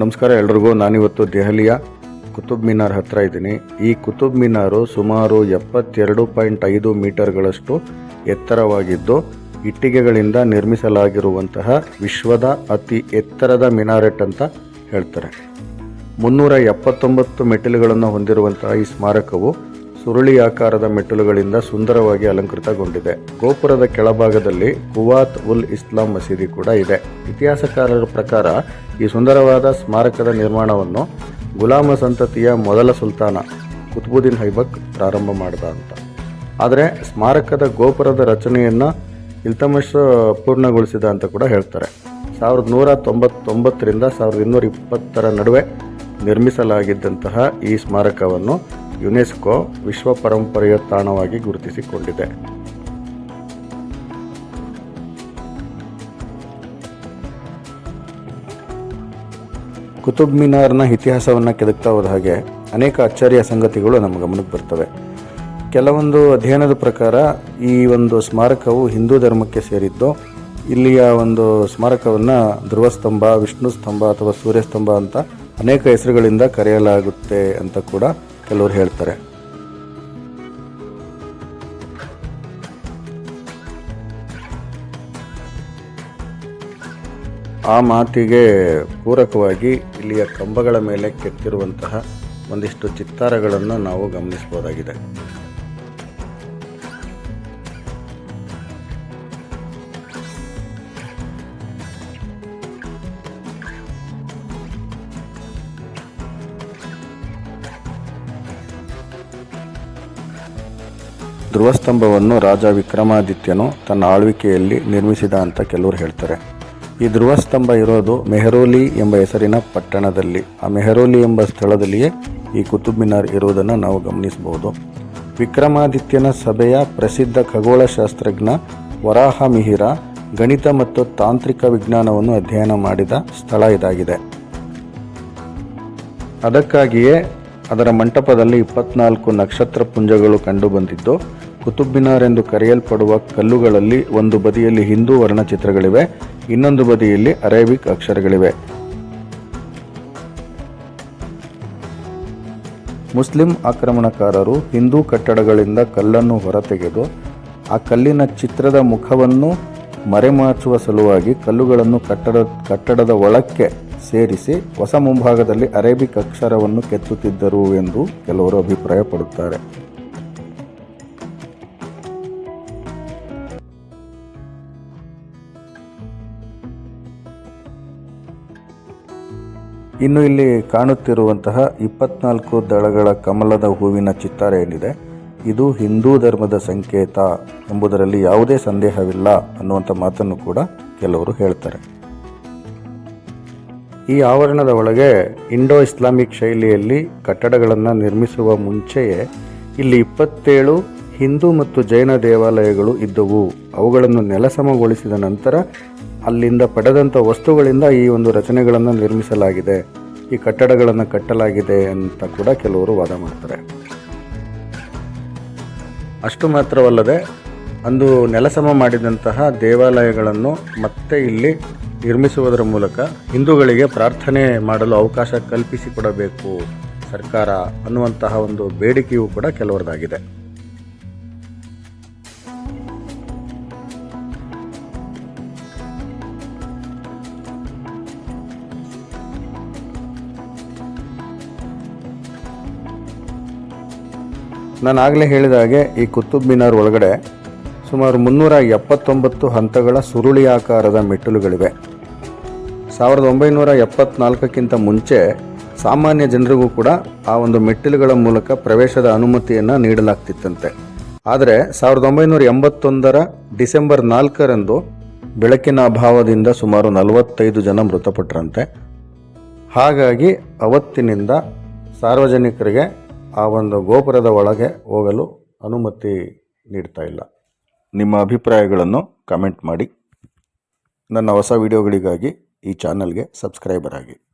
ನಮಸ್ಕಾರ ಎಲ್ರಿಗೂ. ನಾನಿವತ್ತು ದೆಹಲಿಯ ಕುತುಬ್ ಮಿನಾರ್ ಹತ್ರ ಇದ್ದೀನಿ. ಈ ಕುತುಬ್ ಮಿನಾರು ಸುಮಾರು ಎಪ್ಪತ್ತೆರಡು ಪಾಯಿಂಟ್ ಐದು ಮೀಟರ್ಗಳಷ್ಟು ಎತ್ತರವಾಗಿದ್ದು, ಇಟ್ಟಿಗೆಗಳಿಂದ ನಿರ್ಮಿಸಲಾಗಿರುವಂತಹ ವಿಶ್ವದ ಅತಿ ಎತ್ತರದ ಮಿನಾರೆಟ್ ಅಂತ ಹೇಳ್ತಾರೆ. ಮುನ್ನೂರ ಎಪ್ಪತ್ತೊಂಬತ್ತು ಮೆಟ್ಟಿಲುಗಳನ್ನು ಹೊಂದಿರುವಂತಹ ಈ ಸ್ಮಾರಕವು ಸುರುಳಿ ಆಕಾರದ ಮೆಟ್ಟಿಲುಗಳಿಂದ ಸುಂದರವಾಗಿ ಅಲಂಕೃತಗೊಂಡಿದೆ. ಗೋಪುರದ ಕೆಳಭಾಗದಲ್ಲಿ ಕುವಾತ್ ಉಲ್ ಇಸ್ಲಾಂ ಮಸೀದಿ ಕೂಡ ಇದೆ. ಇತಿಹಾಸಕಾರರ ಪ್ರಕಾರ ಈ ಸುಂದರವಾದ ಸ್ಮಾರಕದ ನಿರ್ಮಾಣವನ್ನು ಗುಲಾಮ ಸಂತತಿಯ ಮೊದಲ ಸುಲ್ತಾನ ಕುತುಬುದ್ದೀನ್ ಹೈಬಕ್ ಪ್ರಾರಂಭ ಮಾಡಿದ ಅಂತ. ಆದರೆ ಸ್ಮಾರಕದ ಗೋಪುರದ ರಚನೆಯನ್ನು ಇಲ್ತಮಶ್ ಪೂರ್ಣಗೊಳಿಸಿದ ಅಂತ ಕೂಡ ಹೇಳ್ತಾರೆ. ಸಾವಿರದ ನೂರ ತೊಂಬತ್ತೊಂಬತ್ತರಿಂದ ಸಾವಿರದ ಇನ್ನೂರ ಇಪ್ಪತ್ತರ ನಡುವೆ ನಿರ್ಮಿಸಲಾಗಿದ್ದಂತಹ ಈ ಸ್ಮಾರಕವನ್ನು ಯುನೆಸ್ಕೋ ವಿಶ್ವ ಪರಂಪರೆಯ ತಾಣವಾಗಿ ಗುರುತಿಸಿಕೊಂಡಿದೆ. ಕುತುಬ್ ಮಿನಾರ್ನ ಇತಿಹಾಸವನ್ನು ಕೆದಕ್ತಾ ಹೋದ ಹಾಗೆ ಅನೇಕ ಅಚ್ಚರಿಯ ಸಂಗತಿಗಳು ನಮ್ಮ ಗಮನಕ್ಕೆ ಬರ್ತವೆ. ಕೆಲವೊಂದು ಅಧ್ಯಯನದ ಪ್ರಕಾರ ಈ ಒಂದು ಸ್ಮಾರಕವು ಹಿಂದೂ ಧರ್ಮಕ್ಕೆ ಸೇರಿದ್ದು, ಇಲ್ಲಿಯ ಒಂದು ಸ್ಮಾರಕವನ್ನು ಧ್ರುವಸ್ತಂಭ ವಿಷ್ಣು ಸ್ತಂಭ ಅಥವಾ ಸೂರ್ಯಸ್ತಂಭ ಅಂತ ಅನೇಕ ಹೆಸರುಗಳಿಂದ ಕರೆಯಲಾಗುತ್ತೆ ಅಂತ ಕೂಡ ಕೆಲವರು ಹೇಳ್ತಾರೆ. ಆ ಮಾತಿಗೆ ಪೂರಕವಾಗಿ ಇಲ್ಲಿಯ ಕಂಬಗಳ ಮೇಲೆ ಕೆತ್ತಿರುವಂತಹ ಒಂದಿಷ್ಟು ಚಿತ್ತಾರಗಳನ್ನು ನಾವು ಗಮನಿಸಬಹುದಾಗಿದೆ. ಧ್ರುವಸ್ತಂಭವನ್ನು ರಾಜ ವಿಕ್ರಮಾದಿತ್ಯನು ತನ್ನ ಆಳ್ವಿಕೆಯಲ್ಲಿ ನಿರ್ಮಿಸಿದ ಅಂತ ಕೆಲವರು ಹೇಳ್ತಾರೆ. ಈ ಧ್ರುವಸ್ತಂಭ ಇರೋದು ಮೆಹರೋಲಿ ಎಂಬ ಹೆಸರಿನ ಪಟ್ಟಣದಲ್ಲಿ, ಆ ಮೆಹರೋಲಿ ಎಂಬ ಸ್ಥಳದಲ್ಲಿಯೇ ಈ ಕುತುಬ್ ಮಿನಾರ್ ಇರುವುದನ್ನು ನಾವು ಗಮನಿಸಬಹುದು. ವಿಕ್ರಮಾದಿತ್ಯನ ಸಭೆಯ ಪ್ರಸಿದ್ಧ ಖಗೋಳಶಾಸ್ತ್ರಜ್ಞ ವರಾಹ ಮಿಹಿರ ಗಣಿತ ಮತ್ತು ತಾಂತ್ರಿಕ ವಿಜ್ಞಾನವನ್ನು ಅಧ್ಯಯನ ಮಾಡಿದ ಸ್ಥಳ ಇದಾಗಿದೆ. ಅದಕ್ಕಾಗಿಯೇ ಅದರ ಮಂಟಪದಲ್ಲಿ ಇಪ್ಪತ್ನಾಲ್ಕು ನಕ್ಷತ್ರ ಪುಂಜಗಳು ಕಂಡುಬಂದಿದ್ದು ಕುತುಬ್ ಮಿನಾರ್ ಎಂದು ಕರೆಯಲ್ಪಡುವ ಕಲ್ಲುಗಳಲ್ಲಿ ಒಂದು ಬದಿಯಲ್ಲಿ ಹಿಂದೂ ವರ್ಣಚಿತ್ರಗಳಿವೆ, ಇನ್ನೊಂದು ಬದಿಯಲ್ಲಿ ಅರೇಬಿಕ್ ಅಕ್ಷರಗಳಿವೆ. ಮುಸ್ಲಿಂ ಆಕ್ರಮಣಕಾರರು ಹಿಂದೂ ಕಟ್ಟಡಗಳಿಂದ ಕಲ್ಲನ್ನು ಹೊರತೆಗೆದು, ಆ ಕಲ್ಲಿನ ಚಿತ್ರದ ಮುಖವನ್ನು ಮರೆಮಾಚುವ ಸಲುವಾಗಿ ಕಲ್ಲುಗಳನ್ನು ಕಟ್ಟಡ, ಕಟ್ಟಡದ ಒಳಕ್ಕೆ ಸೇರಿಸಿ ಹೊಸ ಮುಂಭಾಗದಲ್ಲಿ ಅರೇಬಿಕ್ ಅಕ್ಷರವನ್ನು ಕೆತ್ತುತ್ತಿದ್ದರು ಎಂದು ಕೆಲವರು ಅಭಿಪ್ರಾಯಪಡುತ್ತಾರೆ. ಇನ್ನು ಇಲ್ಲಿ ಕಾಣುತ್ತಿರುವಂತಹ ಇಪ್ಪತ್ನಾಲ್ಕು ದಳಗಳ ಕಮಲದ ಹೂವಿನ ಚಿತ್ತಾರ ಏನಿದೆ? ಇದು ಹಿಂದೂ ಧರ್ಮದ ಸಂಕೇತ ಎಂಬುದರಲ್ಲಿ ಯಾವುದೇ ಸಂದೇಹವಿಲ್ಲ ಅನ್ನುವಂಥ ಮಾತನ್ನು ಕೂಡ ಕೆಲವರು ಹೇಳ್ತಾರೆ. ಈ ಆವರಣದ ಒಳಗೆ ಇಂಡೋ ಇಸ್ಲಾಮಿಕ್ ಶೈಲಿಯಲ್ಲಿ ಕಟ್ಟಡಗಳನ್ನು ನಿರ್ಮಿಸುವ ಮುಂಚೆಯೇ ಇಲ್ಲಿ ಇಪ್ಪತ್ತೇಳು ಹಿಂದೂ ಮತ್ತು ಜೈನ ದೇವಾಲಯಗಳು ಇದ್ದವು. ಅವುಗಳನ್ನು ನೆಲಸಮಗೊಳಿಸಿದ ನಂತರ ಅಲ್ಲಿಂದ ಪಡೆದಂಥ ವಸ್ತುಗಳಿಂದ ಈ ಒಂದು ರಚನೆಗಳನ್ನು ನಿರ್ಮಿಸಲಾಗಿದೆ. ಈ ಕಟ್ಟಡಗಳನ್ನು ಕಟ್ಟಲಾಗಿದೆ ಅಂತ ಕೂಡ ಕೆಲವರು ವಾದ ಮಾಡ್ತಾರೆ. ಅಷ್ಟು ಮಾತ್ರವಲ್ಲದೆ ಅಂದು ನೆಲಸಮ ಮಾಡಿದಂತಹ ದೇವಾಲಯಗಳನ್ನು ಮತ್ತೆ ಇಲ್ಲಿ ನಿರ್ಮಿಸುವುದರ ಮೂಲಕ ಹಿಂದೂಗಳಿಗೆ ಪ್ರಾರ್ಥನೆ ಮಾಡಲು ಅವಕಾಶ ಕಲ್ಪಿಸಿಕೊಡಬೇಕು ಸರ್ಕಾರ ಅನ್ನುವಂತಹ ಒಂದು ಬೇಡಿಕೆಯೂ ಕೂಡ ಕೆಲವರದಾಗಿದೆ. ನಾನು ಆಗಲೇ ಹೇಳಿದ ಹಾಗೆ ಈ ಕುತುಬ್ ಮಿನಾರ್ ಒಳಗಡೆ ಸುಮಾರು ಮುನ್ನೂರ ಎಪ್ಪತ್ತೊಂಬತ್ತು ಹಂತಗಳ ಸುರುಳಿ ಆಕಾರದ ಮೆಟ್ಟಿಲುಗಳಿವೆ. ಸಾವಿರದ ಒಂಬೈನೂರ ಎಪ್ಪತ್ನಾಲ್ಕಕ್ಕಿಂತ ಮುಂಚೆ ಸಾಮಾನ್ಯ ಜನರಿಗೂ ಕೂಡ ಆ ಒಂದು ಮೆಟ್ಟಿಲುಗಳ ಮೂಲಕ ಪ್ರವೇಶದ ಅನುಮತಿಯನ್ನು ನೀಡಲಾಗ್ತಿತ್ತಂತೆ. ಆದರೆ ಸಾವಿರದ ಒಂಬೈನೂರ ಎಂಬತ್ತೊಂದರ ಡಿಸೆಂಬರ್ ನಾಲ್ಕರಂದು ಬೆಳಕಿನ ಅಭಾವದಿಂದ ಸುಮಾರು ನಲವತ್ತೈದು ಜನ ಮೃತಪಟ್ಟರಂತೆ ಹಾಗಾಗಿ ಅವತ್ತಿನಿಂದ ಸಾರ್ವಜನಿಕರಿಗೆ ಆ ಒಂದು ಗೋಪುರದ ಒಳಗೆ ಹೋಗಲು ಅನುಮತಿ ನೀಡ್ತಾ ಇಲ್ಲ. ನಿಮ್ಮ ಅಭಿಪ್ರಾಯಗಳನ್ನು ಕಮೆಂಟ್ ಮಾಡಿ. ನನ್ನ ಹೊಸ ವಿಡಿಯೋಗಳಿಗಾಗಿ ಈ ಚಾನಲ್ಗೆ ಸಬ್ಸ್ಕ್ರೈಬರ್ ಆಗಿ.